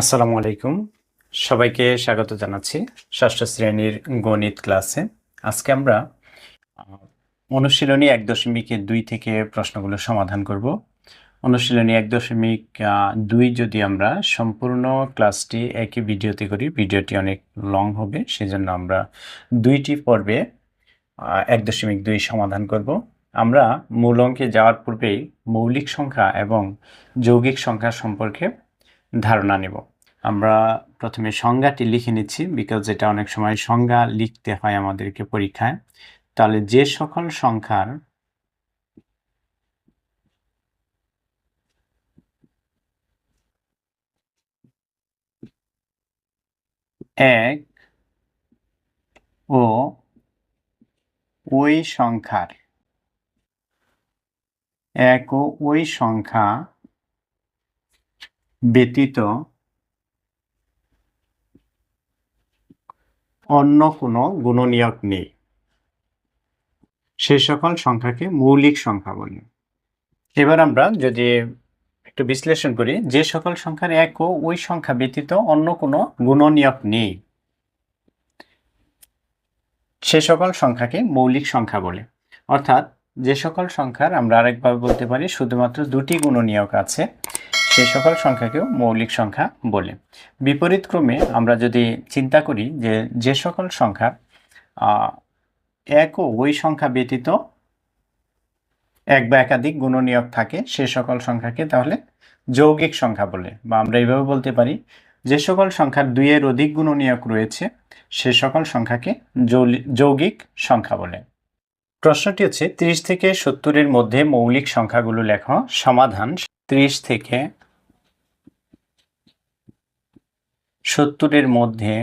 আসসালামু আলাইকুম। সবাইকে স্বাগত জানাচ্ছি ষষ্ঠ শ্রেণির গণিত ক্লাসে। আজকে আমরা অনুশীলনী এক দশমিক দুই থেকে প্রশ্নগুলো সমাধান করব। অনুশীলনী এক দশমিক দুই যদি আমরা সম্পূর্ণ ক্লাসটি একই ভিডিওতে করি, ভিডিওটি অনেক লং হবে, সেজন্য আমরা দুইটি পর্বে এক দশমিক দুই সমাধান করব। আমরা মূল অঙ্কে যাওয়ার পূর্বেই মৌলিক সংখ্যা এবং যৌগিক সংখ্যা সম্পর্কে ধারণা নেব। আমরা প্রথমে সংজ্ঞাটি লিখে নিচ্ছি বিকজ এটা অনেক সময় সংজ্ঞা লিখতে হয় আমাদেরকে পরীক্ষায়। তাহলে যে সকল সংখ্যার এক ও ওই সংখ্যার, এক ও ওই সংখ্যা ব্যতীত অন্য কোনো গুণনীয়ক নেই। সে সকল সংখ্যাকে মৌলিক সংখ্যা বলি। এবার আমরা যদি একটু বিশ্লেষণ করি, যে সকল সংখ্যার এক ও ওই সংখ্যা ব্যতীত অন্য কোনো গুণনীয়ক নেই। সে সকল সংখ্যাকে মৌলিক সংখ্যা বলে। অর্থাৎ যে সকল সংখ্যার আমরা আরেকভাবে বলতে পারি, শুধুমাত্র দুটি গুণনীয়ক আছে। সে সকল সংখ্যাকেও মৌলিক সংখ্যা বলে। বিপরীত ক্রমে আমরা যদি চিন্তা করি যে যে সকল সংখ্যা এক ও ওই সংখ্যা ব্যতীত এক বা একাধিক গুণনীয়ক থাকে, সে সকল সংখ্যাকে তাহলে যৌগিক সংখ্যা বলে বা আমরা এইভাবে বলতে পারি, যে সকল সংখ্যার দুইয়ের অধিক গুণনীয়ক রয়েছে, সে সকল সংখ্যাকে যৌগিক সংখ্যা বলে। প্রশ্নটি হচ্ছে, ত্রিশ থেকে সত্তরের মধ্যে মৌলিক সংখ্যাগুলো লেখো, সমাধান ত্রিশ থেকে সত্তরের মধ্যে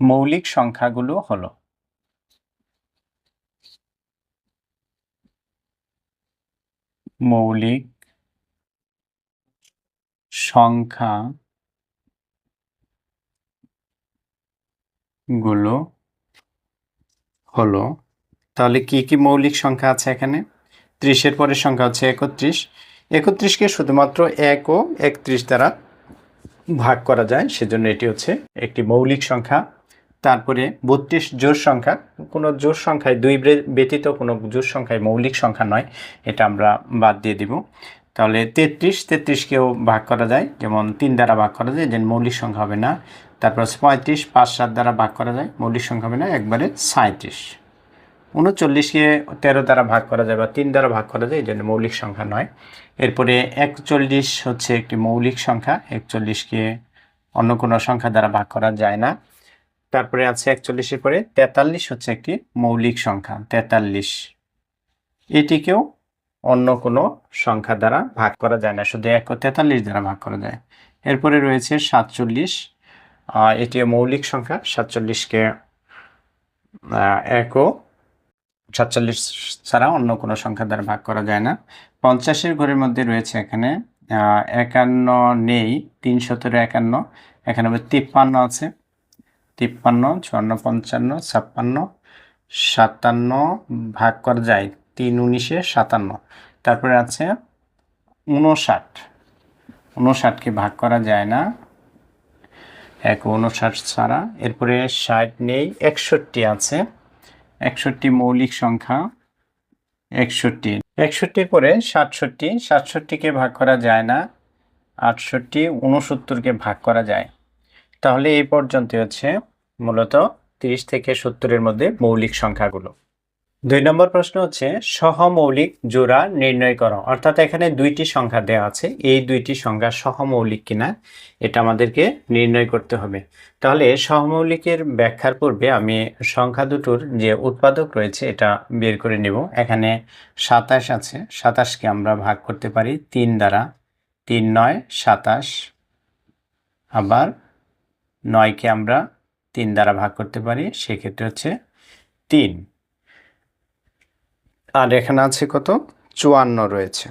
মৌলিক সংখ্যাগুলো হলো মৌলিক সংখ্যা গুলো হলো, তাহলে কি কি মৌলিক সংখ্যা আছে এখানে? ত্রিশের পরের সংখ্যা হচ্ছে একত্রিশ একত্রিশকে শুধুমাত্র এক ও একত্রিশ দ্বারা ভাগ করা যায়, সেজন্য এটি হচ্ছে একটি মৌলিক সংখ্যা। তারপরে বত্রিশ জোর সংখ্যা, কোনো জোর সংখ্যায় দুই ব্যতীত কোনো জোর সংখ্যায় মৌলিক সংখ্যা নয়, এটা আমরা বাদ দিয়ে দিব। তাহলে তেত্রিশ তেত্রিশকেও ভাগ করা যায়, যেমন তিন দ্বারা ভাগ করা যায় যেন মৌলিক সংখ্যা হবে না। তারপর পঁয়ত্রিশ, পাঁচ, সাত দ্বারা ভাগ করা যায়, মৌলিক সংখ্যা হবে না, একবারে সাঁত্রিশ উনচল্লিশকে তেরো দ্বারা ভাগ করা যায় বা তিন দ্বারা ভাগ করা যায়, এই জন্য মৌলিক সংখ্যা নয়। এরপরে একচল্লিশ হচ্ছে একটি মৌলিক সংখ্যা, একচল্লিশকে অন্য কোনো সংখ্যা দ্বারা ভাগ করা যায় না। তারপরে আছে একচল্লিশের পরে তেতাল্লিশ হচ্ছে একটি মৌলিক সংখ্যা, তেতাল্লিশ। এটিকেও অন্য কোনো সংখ্যা দ্বারা ভাগ করা যায় না, শুধু এক তেতাল্লিশ দ্বারা ভাগ করা যায়। এরপরে রয়েছে সাতচল্লিশ এটিও মৌলিক সংখ্যা, সাতচল্লিশকে এক সাতচল্লিশ ছাড়া অন্য কোনো সংখ্যা দ্বারা ভাগ করা যায় না। পঞ্চাশের ঘরের মধ্যে রয়েছে এখানে একান্ন নেই, তিন সতেরো একান্ন, এখানে তিপ্পান্ন আছে। তিপ্পান্ন, চুয়ান্ন, পঞ্চান্ন, ছাপ্পান্ন, সাতান্ন ভাগ করা যায়, তিন উনিশে সাতান্ন। তারপরে আছে উনষাট উনষাটকে ভাগ করা যায় না। এক উনষাট ছাড়া, এরপরে ষাট নেই, একষট্টি আছে। একষট্টি মৌলিক সংখ্যা একষট্টি। একষট্টির পরে সাতষট্টি, সাতষট্টিকে ভাগ করা যায় না, আটষট্টি উনসত্তরকে ভাগ করা যায়। তাহলে এই পর্যন্ত হচ্ছে মূলত তিরিশ থেকে সত্তরের মধ্যে মৌলিক সংখ্যাগুলো। দুই নম্বর প্রশ্ন হচ্ছে, সহমৌলিক জোড়া নির্ণয় করো। অর্থাৎ এখানে দুইটি সংখ্যা দেওয়া আছে। এই দুইটি সংখ্যা সহমৌলিক কিনা, এটা আমাদেরকে নির্ণয় করতে হবে। তাহলে সহমৌলিকের ব্যাখ্যার পূর্বে আমি সংখ্যা দুটোর যে উৎপাদক রয়েছে, এটা বের করে নেব। এখানে সাতাশ আছে। সাতাশকে আমরা ভাগ করতে পারি তিন দ্বারা। তিন নয়, সাতাশ। আবার নয়কে আমরা তিন দ্বারা ভাগ করতে পারি, সেক্ষেত্রে হচ্ছে তিন। আর এখানে আছে কত? চুয়ান্ন রয়েছে।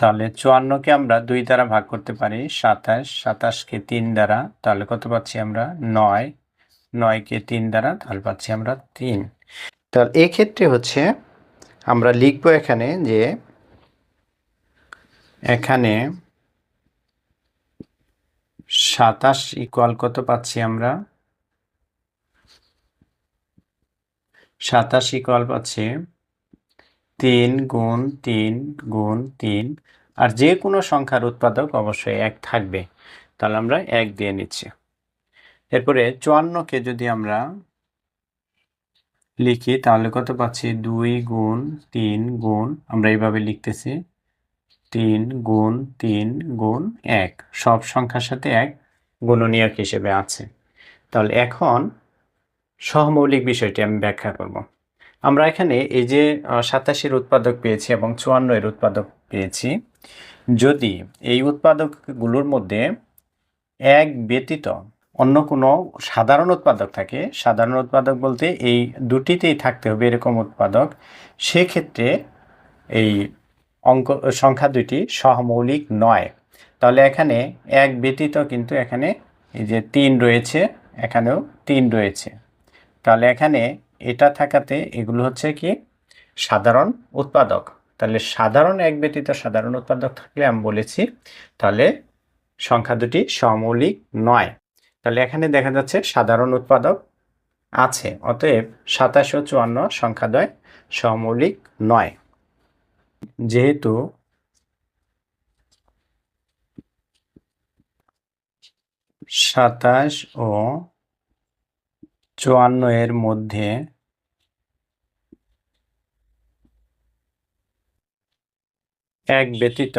তাহলে চুয়ান্নকে আমরা দুই দ্বারা ভাগ করতে পারি, সাতাশ, সাতাশকে তিন দ্বারা, তাহলে কত পাচ্ছি আমরা? নয়। নয়কে তিন দ্বারা, তাহলে পাচ্ছি আমরা তিন। তাহলে এক্ষেত্রে হচ্ছে আমরা লিখব এখানে যে, এখানে সাতাশ ইকুয়াল কত পাচ্ছি আমরা? সাতাশ ইকুয়াল পাচ্ছি তিন গুণ তিন গুণ তিন। আর যে কোনো সংখ্যার উৎপাদক অবশ্যই এক থাকবে। তাহলে আমরা এক দিয়ে নিচ্ছি। এরপরে চুয়ান্নকে যদি আমরা লিখি, তাহলে কত পাচ্ছি? দুই গুণ তিন গুণ, আমরা এইভাবে লিখতেছি। তিন গুণ তিন গুণ এক। সব সংখ্যার সাথে এক গুণনীয়ক হিসেবে আছে। তাহলে এখন সহমৌলিক বিষয়টি আমি ব্যাখ্যা করব। আমরা এখানে এই যে সাতাশের উৎপাদক পেয়েছি এবং চুয়ান্ন এর উৎপাদক পেয়েছি। যদি এই উৎপাদকগুলোর মধ্যে এক ব্যতীত অন্য কোনো সাধারণ উৎপাদক থাকে, সাধারণ উৎপাদক বলতে এই দুটিতেই থাকতে হবে এরকম উৎপাদক, সেক্ষেত্রে এই অঙ্ক সংখ্যা দুটি সহমৌলিক নয়। তাহলে এখানে এক ব্যতীত কিন্তু এখানে এই যে তিন রয়েছে, এখানেও তিন রয়েছে। তাহলে এখানে এটা থাকাতে এগুলো হচ্ছে কি? সাধারণ উৎপাদক। তাহলে সাধারণ এক ব্যতীত সাধারণ উৎপাদক থাকলে আমি বলেছি, তাহলে সংখ্যা দুটি সমৌলিক নয়। তাহলে এখানে দেখা যাচ্ছে সাধারণ উৎপাদক আছে, অতএব সাতাশ ও চুয়ান্ন সংখ্যাদ্বয় সমৌলিক নয়। যেহেতু সাতাশ ও চুয়ান্ন এর মধ্যে এক ব্যতীত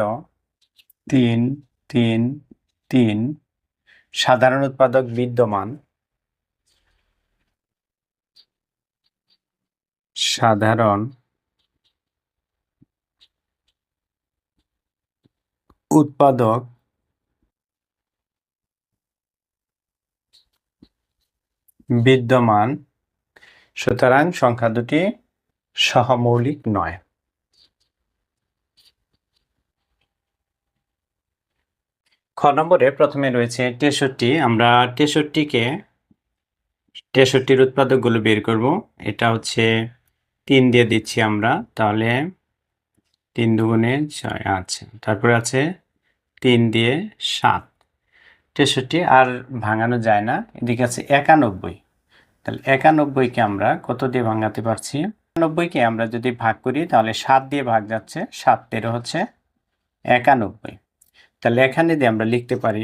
তিন তিন তিন সাধারণ উৎপাদক বিদ্যমান। সাধারণ উৎপাদক বিদ্যমান, সুতরাং সংখ্যা দুটি সহমৌলিক নয়। খ নম্বরে প্রথমে রয়েছে তেষট্টি। আমরা তেষট্টিকে, তেষট্টির উৎপাদকগুলো বের করব। এটা হচ্ছে তিন দিয়ে দিচ্ছি আমরা, তাহলে তিন দুগুণে ছয় আছে। তারপরে আছে তিন দিয়ে সাত। তেষট্টি আর ভাঙানো যায় না। এদিকে আছে একানব্বই। তাহলে একানব্বইকে আমরা কত দিয়ে ভাঙাতে পারছি? একানব্বইকে আমরা যদি ভাগ করি, তাহলে সাত দিয়ে ভাগ যাচ্ছে। সাত তেরো হচ্ছে একানব্বই। তাহলে এখানে দিয়ে আমরা লিখতে পারি,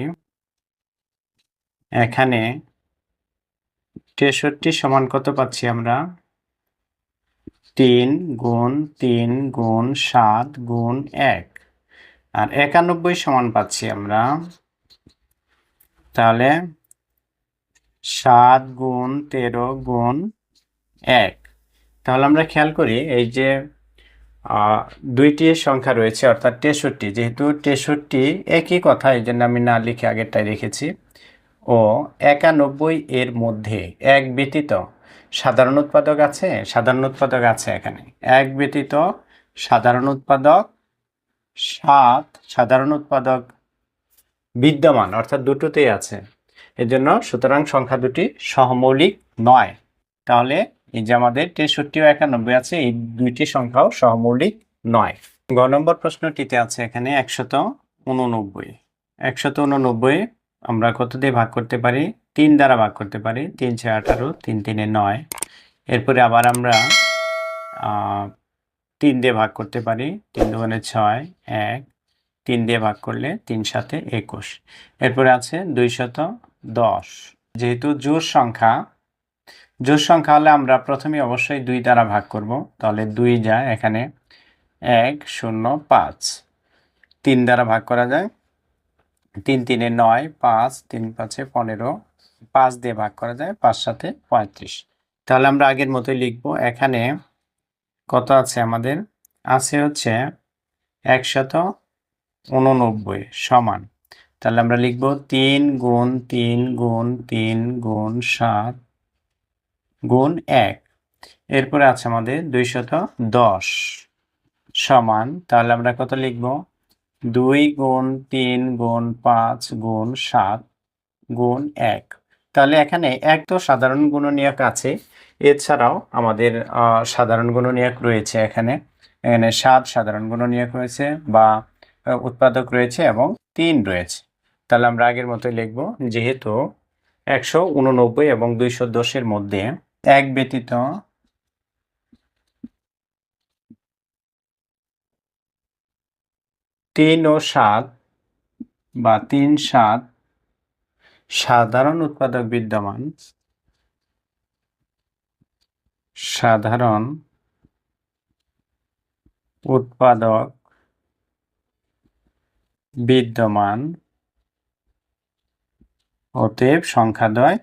এখানে তেষট্টি সমান কত পাচ্ছি আমরা? তিন গুণ তিন গুণ সাত গুণ এক। আর একানব্বই সমান পাচ্ছি আমরা। তাহলে সাত গুণ তেরো গুণ এক। তাহলে আমরা খেয়াল করি, এই যে দুইটি সংখ্যা রয়েছে, অর্থাৎ তেষট্টি। যেহেতু তেষট্টি একই কথা, এই জন্য আমি না লিখে আগেরটাই রেখেছি। ও, একানব্বই এর মধ্যে এক ব্যতীত সাধারণ উৎপাদক আছে, সাধারণ উৎপাদক আছে এখানে। এক ব্যতীত সাধারণ উৎপাদক সাত সাধারণ উৎপাদক বিদ্যমান, অর্থাৎ দুটোতেই আছে। এজন্য সুতরাং সংখ্যা দুটি সহমৌলিক নয়। তাহলে এই যে আমাদের তেষট্টি ও একানব্বই আছে, এই দুইটি সংখ্যাও সহমৌলিক নয়। গ নম্বর প্রশ্নটিতে আছে এখানে একশত উননব্বই। একশত উননব্বই আমরা কত দিয়ে ভাগ করতে পারি? তিন দ্বারা ভাগ করতে পারি। তিন ছয় আঠারো, তিন তিনে নয়। এরপরে আবার আমরা তিন দিয়ে ভাগ করতে পারি, তিন দুগুণে ছয়, এক। তিন দিয়ে ভাগ করলে তিন সাথে একুশ। এরপরে আছে দুইশত দশ। যেহেতু জোর সংখ্যা জোর সংখ্যা হলে আমরা প্রথমে অবশ্যই দুই দ্বারা ভাগ করব, তাহলে দুই যায় এখানে এক শূন্য পাঁচ। তিন দ্বারা ভাগ করা যায়। তিন তিনে নয়, পাঁচ, তিন পাঁচে পনেরো, পাঁচ দিয়ে ভাগ করা যায়, পাঁচ সাথে পঁয়ত্রিশ। তাহলে আমরা আগের মতোই লিখব, এখানে কত আছে আমাদের? আছে হচ্ছে একশত উননব্বই সমান। তাহলে আমরা লিখব তিন গুণ তিন গুণ তিন গুণ সাত গুণ এক। এরপরে আছে আমাদের দুইশত দশ সমান। তাহলে আমরা কত লিখব? দুই গুণ তিন গুণ পাঁচ গুণ সাত গুণ এক। তাহলে এখানে এক তো সাধারণ গুণনীয়ক আছে। এছাড়াও আমাদের সাধারণ গুণনীয়ক রয়েছে এখানে। এখানে সাত সাধারণ গুণনীয়ক রয়েছে বা উৎপাদক রয়েছে এবং তিন রয়েছে। তাহলে আমরা আগের মতোই লিখব, যেহেতু একশো উননব্বই এবং দুইশো দশের মধ্যে এক ব্যতীত তিন ও সাত বা তিন সাত সাধারণ উৎপাদক বিদ্যমান সাধারণ উৎপাদক বিদ্যমান অতএব সংখ্যাদ্বয়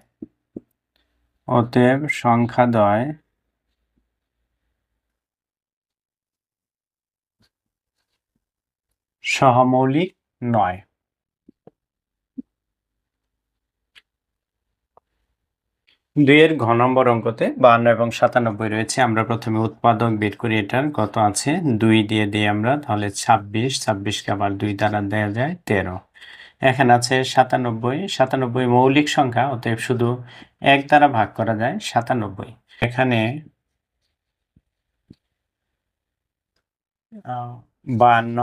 অতএব সংখ্যাদ্বয় সহমৌলিক নয়। দুইয়ের ঘ নম্বর অঙ্কতে বাহান্ন এবং সাতানব্বই রয়েছে। আমরা প্রথমে উৎপাদক বের করি এটার, কত আছে? দুই দিয়ে দিই আমরা, তাহলে ছাব্বিশ, ছাব্বিশকে আবার দুই দ্বারা দেওয়া যায় তেরো। এখানে আছে সাতানব্বই সাতানব্বই মৌলিক সংখ্যা, অতএব শুধু এক দ্বারা ভাগ করা যায় সাতানব্বই। এখানে বাহান্ন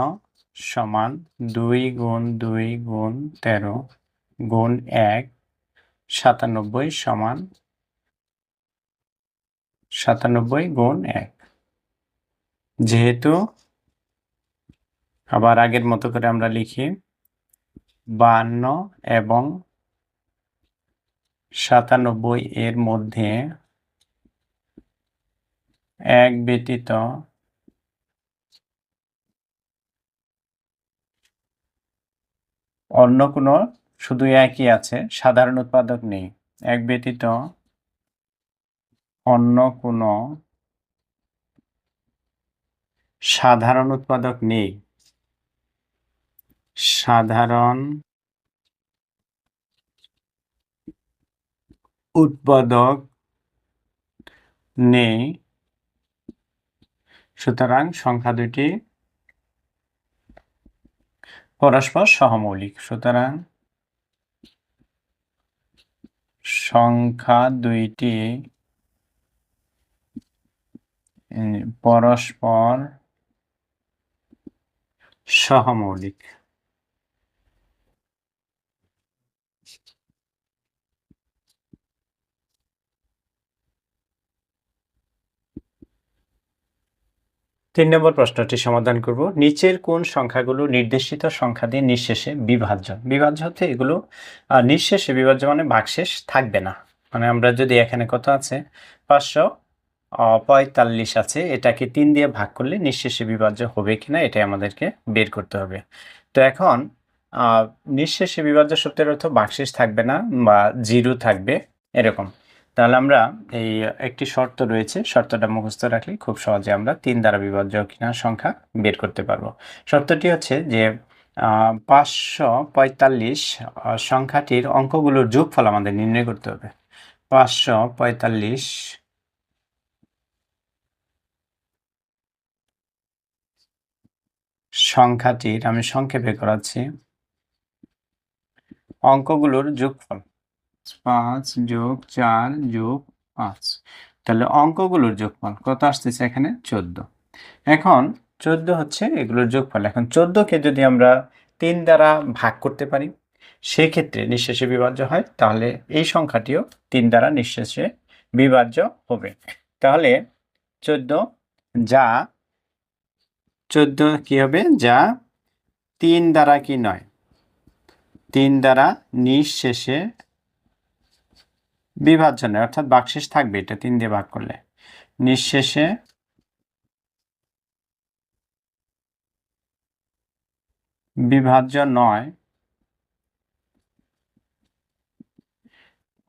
সমান দুই গুণ দুই গুণ তেরো গুণ এক সাতানব্বই সমান সাতানব্বই গুণ এক। যেহেতু আবার আগের মতো করে আমরা লিখি বাহান্ন এবং সাতানব্বই এর মধ্যে এক ব্যতীত অন্য কোনো শুধু একই আছে, সাধারণ উৎপাদক নেই। এক ব্যতীত অন্য কোনো সাধারণ উৎপাদক নেই। সাধারণ উৎপাদক নেই। সুতরাং সংখ্যা দুটি পরস্পর সহমৌলিক। সুতরাং সংখ্যা দুইটি পরস্পর সহমৌলিক। তিন নম্বর প্রশ্নটি সমাধান করব। নিচের কোন সংখ্যাগুলো নির্দেশিত সংখ্যা দিয়ে নিঃশেষে বিভাজ্য? বিভাজ্য হচ্ছে এগুলো নিঃশেষে বিভাজ্য মানে ভাগশেষ থাকবে না। মানে আমরা যদি এখানে কত আছে? পাঁচশো পঁয়তাল্লিশ আছে, এটাকে তিন দিয়ে ভাগ করলে নিঃশেষে বিভাজ্য হবে কিনা এটাই আমাদেরকে বের করতে হবে। তো এখন নিঃশেষে বিভাজ্য শব্দের অর্থ ভাগশেষ থাকবে না বা জিরো থাকবে, এরকম। তাহলে আমরা এই একটি শর্ত রয়েছে, শর্তটা মুখস্থ রাখলে খুব সহজে আমরা তিন দ্বারা বিভাজ্য কিনা সংখ্যা বের করতে পারব। শর্তটি হচ্ছে যে পাঁচশো পঁয়তাল্লিশ সংখ্যাটির অঙ্কগুলোর যোগফল আমাদের নির্ণয় করতে হবে। পাঁচশো পঁয়তাল্লিশ সংখ্যাটির আমি সংক্ষেপে করাচ্ছি। অঙ্কগুলোর যোগফল। পাঁচ যোগ চার যোগ পাঁচ। তাহলে অঙ্কগুলোর যোগফল কত আসতেছে এখানে? চোদ্দ। এখন চোদ্দ হচ্ছে এগুলোর যোগফল। এখন চোদ্দকে যদি আমরা তিন দ্বারা ভাগ করতে পারি, সেক্ষেত্রে নিঃশেষে বিভাজ্য হয়। তাহলে এই সংখ্যাটিও তিন দ্বারা নিঃশেষে বিভাজ্য হবে। তাহলে চোদ্দ যা চোদ্দ কি হবে? যা তিন দ্বারা কি নয়? তিন দ্বারা নিঃশেষে বিভাজ্য নয়, অর্থাৎ বাকশেষ থাকবে এটা তিন দিয়ে ভাগ করলে। নিঃশেষে বিভাজ্য নয়,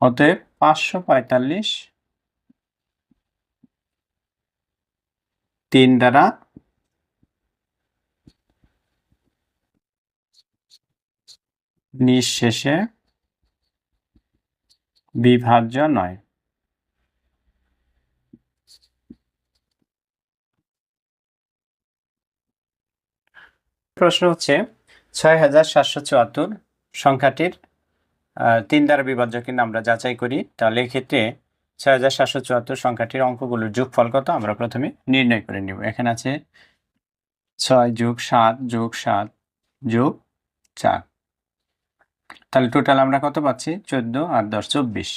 অতএব পাঁচশো পঁয়তাল্লিশ তিন দ্বারা নিঃশেষে বিভাজ্য নয়। প্রশ্ন হচ্ছে ছয় হাজার সাতশো চুয়াত্তর সংখ্যাটির তিন দ্বারা বিভাজ্য কিনা আমরা যাচাই করি। তাহলে এক্ষেত্রে ছয় হাজার সাতশো চুয়াত্তর সংখ্যাটির অঙ্কগুলোর যোগফল কত? আমরা প্রথমে নির্ণয় করে নিব। এখানে আছে ছয় যোগ সাত যোগ সাত যোগ চার। তাহলে টোটাল আমরা কত পাচ্ছি? চোদ্দ আর দশ, চব্বিশ।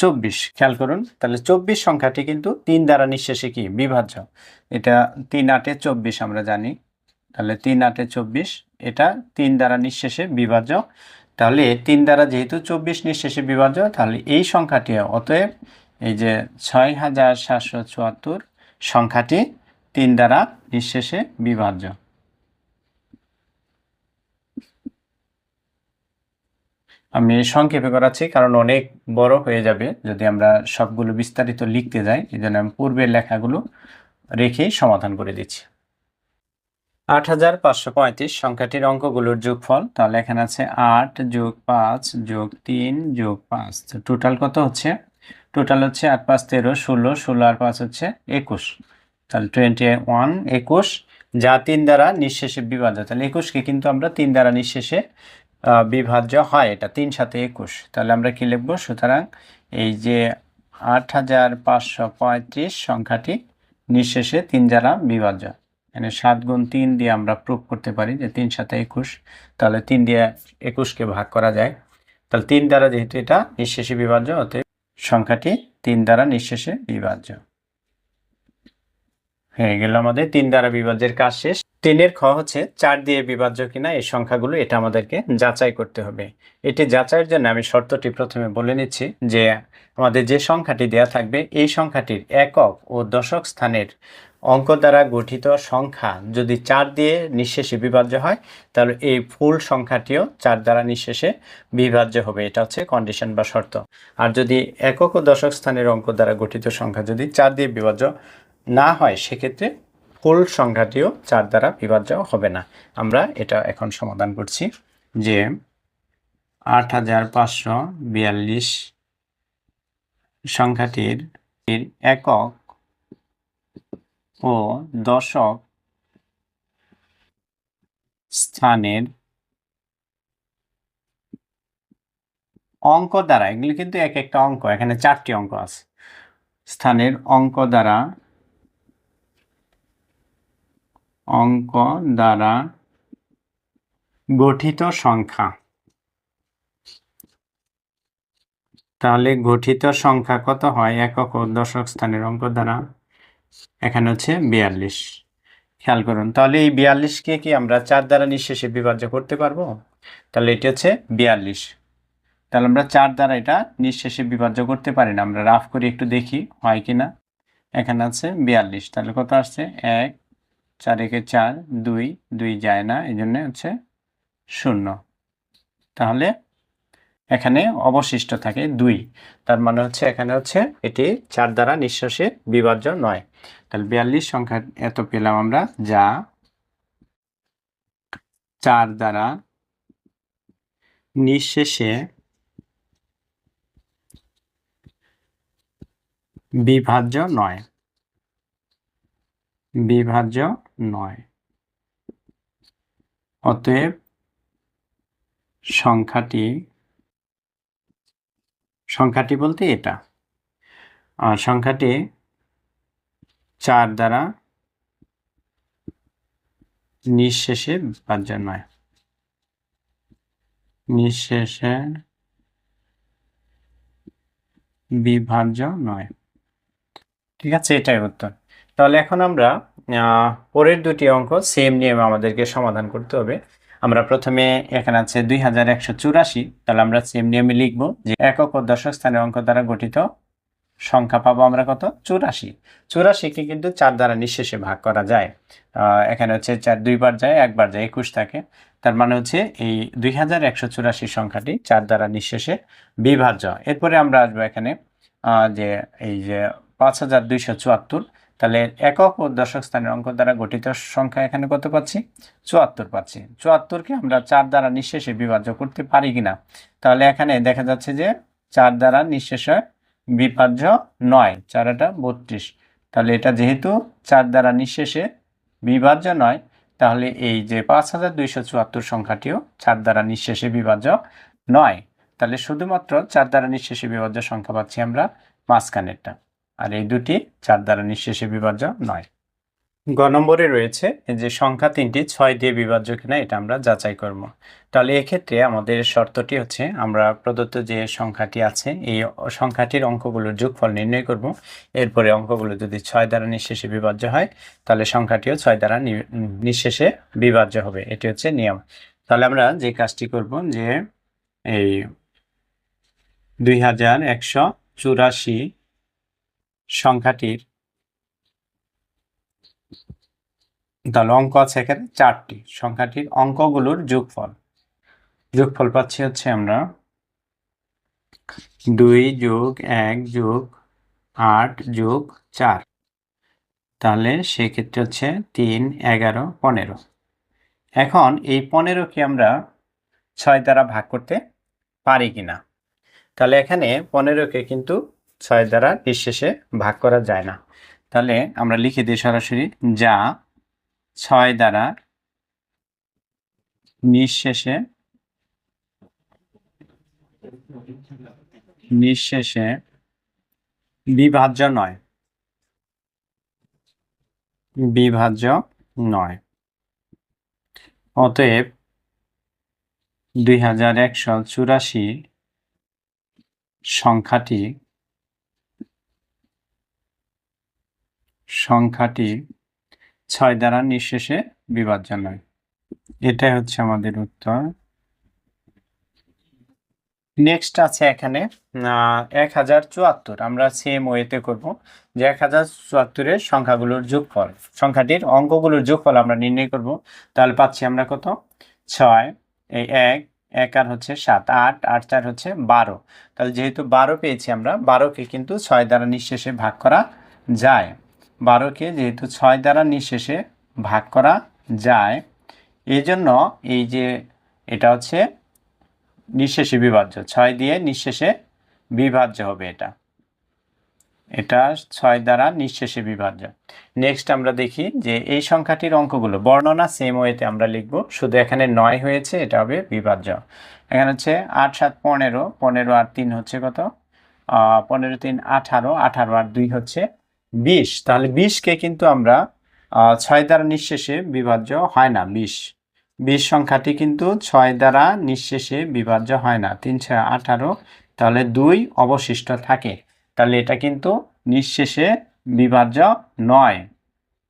চব্বিশ, খেয়াল করুন। তাহলে চব্বিশ সংখ্যাটি কিন্তু তিন দ্বারা নিঃশেষে কি? বিভাজ্য। এটা তিন আটে চব্বিশ আমরা জানি। তাহলে তিন আটে চব্বিশ, এটা তিন দ্বারা নিঃশেষে বিভাজ্য। তাহলে তিন দ্বারা যেহেতু চব্বিশ নিঃশেষে বিভাজ্য, তাহলে এই সংখ্যাটি, অতএব এই যে ছয় হাজার সাতশো চুয়াত্তর সংখ্যাটি তিন দ্বারা নিঃশেষে বিভাজ্য। আমি সংক্ষেপে করাচ্ছি, কারণ অনেক বড় হয়ে যাবে যদি আমরা সবগুলো বিস্তারিত লিখতে যাই। এই জন্য আমি পূর্বের লেখাগুলো রেখেই সমাধান করে দিচ্ছি। আট হাজার পাঁচশো পঁয়ত্রিশ সংখ্যাটির অঙ্কগুলোর যোগফল, তাহলে এখানে আছে আট যোগ পাঁচ যোগ তিন যোগ পাঁচ। টোটাল কত হচ্ছে? টোটাল হচ্ছে আট পাঁচ তেরো, ষোলো ষোলো আর পাঁচ হচ্ছে একুশ। তাহলে টোয়েন্টি ওয়ান, একুশ, যা তিন দ্বারা নিঃশেষে বিভাজ্য। তাহলে একুশকে কিন্তু আমরা তিন দ্বারা নিঃশেষে বিভাজ্য হয় এটা, তিন সাথে একুশ। তাহলে আমরা কি লিখব? সুতরাং এই যে আট হাজার পাঁচশো পঁয়ত্রিশ সংখ্যাটি নিঃশেষে তিন দ্বারা বিভাজ্য। এখানে সাত গুণ তিন দিয়ে আমরা প্রুভ করতে পারি যে তিন সাথে একুশ, তাহলে তিন দিয়ে একুশকে ভাগ করা যায়। তাহলে তিন দ্বারা যেহেতু এটা নিঃশেষে বিভাজ্য, অতএব সংখ্যাটি তিন দ্বারা নিঃশেষে বিভাজ্য। হয়ে গেল আমাদের তিন দ্বারা বিভাজ্যের কাজ শেষ। তিনের খ হচ্ছে চার দিয়ে বিভাজ্য কিনা এই সংখ্যাগুলো, এটা আমাদেরকে যাচাই করতে হবে। এটি যাচাইয়ের জন্য আমি শর্তটি প্রথমে বলে নিচ্ছি যে আমাদের যে সংখ্যাটি দেয়া থাকবে, এই সংখ্যাটির একক ও দশক স্থানের অঙ্ক দ্বারা গঠিত সংখ্যা যদি চার দিয়ে নিঃশেষে বিভাজ্য হয়, তাহলে এই ফুল সংখ্যাটিও চার দ্বারা নিঃশেষে বিভাজ্য হবে। এটা হচ্ছে কন্ডিশন বা শর্ত। আর যদি একক ও দশক স্থানের অঙ্ক দ্বারা গঠিত সংখ্যা যদি চার দিয়ে বিভাজ্য না হয়, সেক্ষেত্রে ফুল সংখ্যাটিও চার দ্বারা বিভাজ্য হবে না। আমরা এটা এখন সমাধান করছি যে আট হাজার পাঁচশো বিয়াল্লিশ সংখ্যাটির একক ও দশক স্থানের অঙ্ক দ্বারা, এগুলি কিন্তু এক একটা অঙ্ক, এখানে চারটি অঙ্ক আছে। স্থানের অঙ্ক দ্বারা অঙ্ক দ্বারা গঠিত সংখ্যা। তাহলে গঠিত সংখ্যা কত হয়? একক ও দশক স্থানের অঙ্ক দ্বারা। এখানে হচ্ছে বিয়াল্লিশ। খেয়াল করুন, তাহলে এই বিয়াল্লিশকে কি আমরা চার দ্বারা নিঃশেষে বিভাজ্য করতে পারব? তাহলে এটি হচ্ছে বিয়াল্লিশ। তাহলে আমরা চার দ্বারা এটা নিঃশেষে বিভাজ্য করতে পারি না। আমরা রাফ করে একটু দেখি, হয় কি না এখানে আছে বিয়াল্লিশ। তাহলে কত আসছে? এক চার একে চার, দুই দুই যায় না এই জন্য হচ্ছে শূন্য। তাহলে এখানে অবশিষ্ট থাকে দুই। তার মানে হচ্ছে এখানে হচ্ছে এটি চার দ্বারা নিঃশ্বাসে বিভাজ্য নয়। তাহলে বিয়াল্লিশ সংখ্যা এত পেলাম আমরা, যা চার দ্বারা নিঃশেষে বিভাজ্য নয়। বিভাজ্য নয়। অতএব সংখ্যাটি সংখ্যাটি বলতে এটা। আর সংখ্যাটি চার দ্বারা নিঃশেষে বিভাজ্য নয়। নিঃশেষে বিভাজ্য নয়। ঠিক আছে, এটাই উত্তর। তাহলে এখন আমরা পরের দুটি অঙ্ক সেম নিয়মে আমাদেরকে সমাধান করতে হবে। আমরা প্রথমে এখানে আছে দুই হাজার একশো চুরাশি, তাহলে আমরা সেম নিয়মে লিখব যে একক ও দশক স্থানের অঙ্ক দ্বারা গঠিত সংখ্যা পাবো আমরা কত? চুরাশি। চুরাশিকে কিন্তু চার দ্বারা নিঃশেষে ভাগ করা যায়। এখানে হচ্ছে চার দুইবার যায় একবার যায়, একুশ থাকে। তার মানে হচ্ছে এই দুই হাজার একশো চুরাশি সংখ্যাটি চার দ্বারা নিঃশেষে বিভাজ্য। এরপরে আমরা আসব এখানে যে এই যে পাঁচ হাজার দুইশো চুয়াত্তর তাহলে একক ও দশক স্থানের অঙ্ক দ্বারা গঠিত সংখ্যা এখানে কত পাচ্ছি? চুয়াত্তর পাচ্ছি। চুয়াত্তরকে আমরা চার দ্বারা নিঃশেষে বিভাজ্য করতে পারি কিনা? তাহলে এখানে দেখা যাচ্ছে যে চার দ্বারা নিঃশেষে বিভাজ্য নয় চারাটা বত্রিশ। তাহলে এটা যেহেতু চার দ্বারা নিঃশেষে বিভাজ্য নয়, তাহলে এই যে পাঁচ হাজার দুইশো চুয়াত্তর সংখ্যাটিও চার দ্বারা নিঃশেষে বিভাজ্য নয়। তাহলে শুধুমাত্র চার দ্বারা নিঃশেষে বিভাজ্য সংখ্যা পাচ্ছি আমরা মাঝখানেরটা। আর এই দুটি চার দ্বারা নিঃশেষে বিভাজ্য নয়। গ নম্বরে রয়েছে যে সংখ্যা তিনটি, ছয় দিয়ে বিভাজ্য কিনা এটা আমরা যাচাই করব। তাহলে এক্ষেত্রে আমাদের শর্তটি হচ্ছে আমরা প্রদত্ত যে সংখ্যাটি আছে, এই সংখ্যাটির অঙ্কগুলোর যোগফল নির্ণয় করব। এরপরে অঙ্কগুলো যদি ছয় দ্বারা নিঃশেষে বিভাজ্য হয়, তাহলে সংখ্যাটিও ছয় দ্বারা নিঃশেষে বিভাজ্য হবে। এটি হচ্ছে নিয়ম। তাহলে আমরা যে কাজটি করব যে এই দুই হাজার একশো চুরাশি সংখ্যাটির তাহলে অঙ্ক আছে এখানে চারটি। সংখ্যাটির অঙ্কগুলোর যোগফল। যোগফল পাচ্ছি হচ্ছে আমরা দুই যোগ এক যোগ আট যোগ চার। তাহলে সেক্ষেত্রে হচ্ছে তিন, এগারো, পনেরো। এখন এই পনেরোকে আমরা ছয় দ্বারা ভাগ করতে পারি কিনা? তাহলে এখানে পনেরোকে কিন্তু ছয় দ্বারা নিঃশেষে ভাগ করা যায় না। তাহলে আমরা লিখে দিই সরাসরি, যা ছয় দ্বারা নিঃশেষে নিঃশেষে বিভাজ্য নয়। বিভাজ্য নয়। অতএব দুই হাজার একশো চুরাশি সংখ্যাটি সংখ্যাটি ছয় দ্বারা নিঃশেষে বিভাজ্য নয়। এটাই হচ্ছে আমাদের উত্তর। নেক্সট আছে এখানে এক হাজার চুয়াত্তর। আমরা সেম ওয়েতে করব যে এক হাজার চুয়াত্তরের সংখ্যাগুলোর যোগফল, সংখ্যাটির অঙ্কগুলোর যোগফল আমরা নির্ণয় করব। তাহলে পাচ্ছি আমরা কত? ছয়, এই এক এক আর হচ্ছে সাত, আট আট চার হচ্ছে বারো। তাহলে যেহেতু বারো পেয়েছি আমরা, বারোকে কিন্তু ছয় দ্বারা নিঃশেষে ভাগ করা যায়। বারোকে যেহেতু ছয় দ্বারা নিঃশেষে ভাগ করা যায় এই জন্য এই যে এটা হচ্ছে নিঃশেষে বিভাজ্য, ছয় দিয়ে নিঃশেষে বিভাজ্য হবে এটা। এটা ছয় দ্বারা নিঃশেষে বিভাজ্য। নেক্সট আমরা দেখি যে এই সংখ্যাটির অঙ্কগুলো, বর্ণনা সেম ওয়েতে আমরা লিখব, শুধু এখানে নয় হয়েছে, এটা হবে বিভাজ্য। এখানে হচ্ছে আট সাত পনেরো পনেরো আর তিন হচ্ছে কত? পনেরো তিন আঠারো আঠারো আর দুই হচ্ছে বিশ তাহলে বিশকে কিন্তু আমরা ছয় দ্বারা নিঃশেষে বিভাজ্য হয় না বিশ বিশ সংখ্যাটি কিন্তু ছয় দ্বারা নিঃশেষে বিভাজ্য হয় না, তিন ছয় আঠারো, তাহলে দুই অবশিষ্ট থাকে। তাহলে এটা কিন্তু নিঃশেষে বিভাজ্য নয়।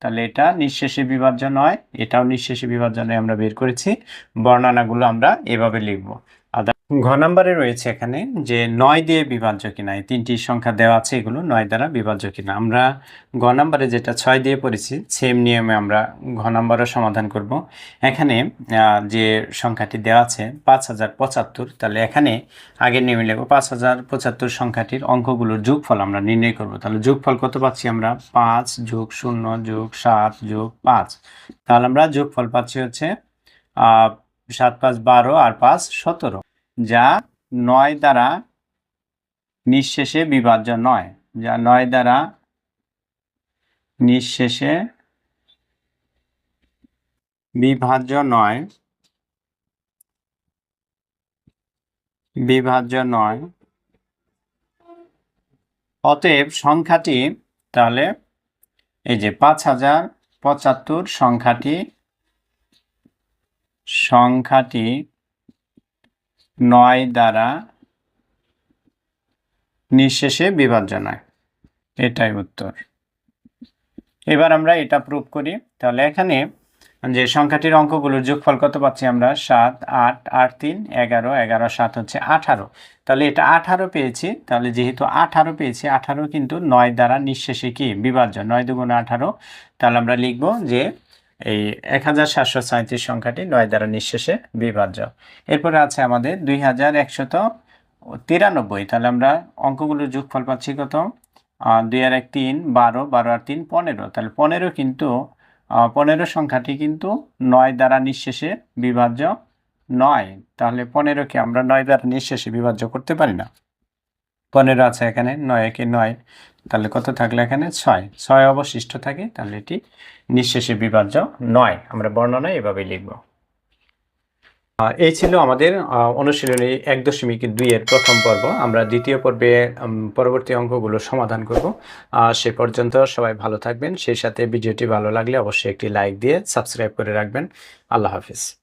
তাহলে এটা নিঃশেষে বিভাজ্য নয়, এটাও নিঃশেষে বিভাজ্য নয় আমরা বের করেছি, বর্ণনাগুলো আমরা এভাবে লিখব। ঘ নম্বরে রয়েছে এখানে যে নয় দিয়ে বিভাজ্য কিনা, এই তিনটি সংখ্যা দেওয়া আছে এগুলো নয় দ্বারা বিভাজ্য কিনা। আমরা ঘ নম্বরে যেটা ছয় দিয়ে পড়েছি সেম নিয়মে আমরা ঘ নম্বরের সমাধান করব। এখানে যে সংখ্যাটি দেওয়া আছে পাঁচ হাজার পঁচাত্তর, তাহলে এখানে আগে নেমে নেব পাঁচ হাজার পঁচাত্তর সংখ্যাটির অঙ্কগুলোর যোগফল আমরা নির্ণয় করব। তাহলে যোগফল কত পাচ্ছি আমরা? পাঁচ যোগ শূন্য যোগ সাত যোগ পাঁচ। তাহলে আমরা যোগফল পাচ্ছি হচ্ছে সাত পাঁচ বারো আর পাঁচ সতেরো। যা নয় দ্বারা নিঃশেষে বিভাজ্য নয়। যা নয় দ্বারা নিঃশেষে বিভাজ্য নয় বিভাজ্য নয়। অতএব সংখ্যাটি তাহলে এই যে পাঁচ হাজার পঁচাত্তর সংখ্যাটি সংখ্যাটি নয় দ্বারা নিঃশেষে বিভাজ্য নয় এটাই উত্তর। এবার আমরা এটা প্রুভ করি। তাহলে এখানে যে সংখ্যাটির অঙ্কগুলোর যোগফল কত পাচ্ছি আমরা? সাত, আট আট, তিন, এগারো এগারো, সাত হচ্ছে আঠারো। তাহলে এটা আঠারো পেয়েছি। তাহলে যেহেতু আঠারো পেয়েছি, আঠারো কিন্তু নয় দ্বারা নিঃশেষে কি? বিভাজ্য। নয় দুগুণ আঠারো। তাহলে আমরা লিখব যে এই এক হাজার সাতশো সাঁত্রিশ সংখ্যাটি নয় দ্বারা নিঃশেষে বিভাজ্য। এরপরে আছে আমাদের দুই হাজার একশত তিরানব্বই। তাহলে আমরা অঙ্কগুলোর যোগফল পাচ্ছি কত? দুই আর এক তিন, বারো বারো আর তিন, পনেরো। তাহলে পনেরো কিন্তু পনেরো সংখ্যাটি কিন্তু নয় দ্বারা নিঃশেষে বিভাজ্য নয়। তাহলে পনেরোকে আমরা নয় দ্বারা নিঃশেষে বিভাজ্য করতে পারি না। পনেরো আছে এখানে, নয় একে নয়। তাহলে কত থাকলে এখানে? ছয়। ছয় অবশিষ্ট থাকে, তাহলে এটি নিঃশেষে বিভাজ্য নয়। আমরা বর্ণনা এভাবে লিখব। এই ছিল আমাদের অনুশীলনী এক দশমিক দুইয়ের প্রথম পর্ব। আমরা দ্বিতীয় পর্বে পরবর্তী অঙ্কগুলো সমাধান করব। সে পর্যন্ত সবাই ভালো থাকবেন। সেই সাথে ভিডিওটি ভালো লাগলে অবশ্যই একটি লাইক দিয়ে সাবস্ক্রাইব করে রাখবেন। আল্লাহ হাফিজ।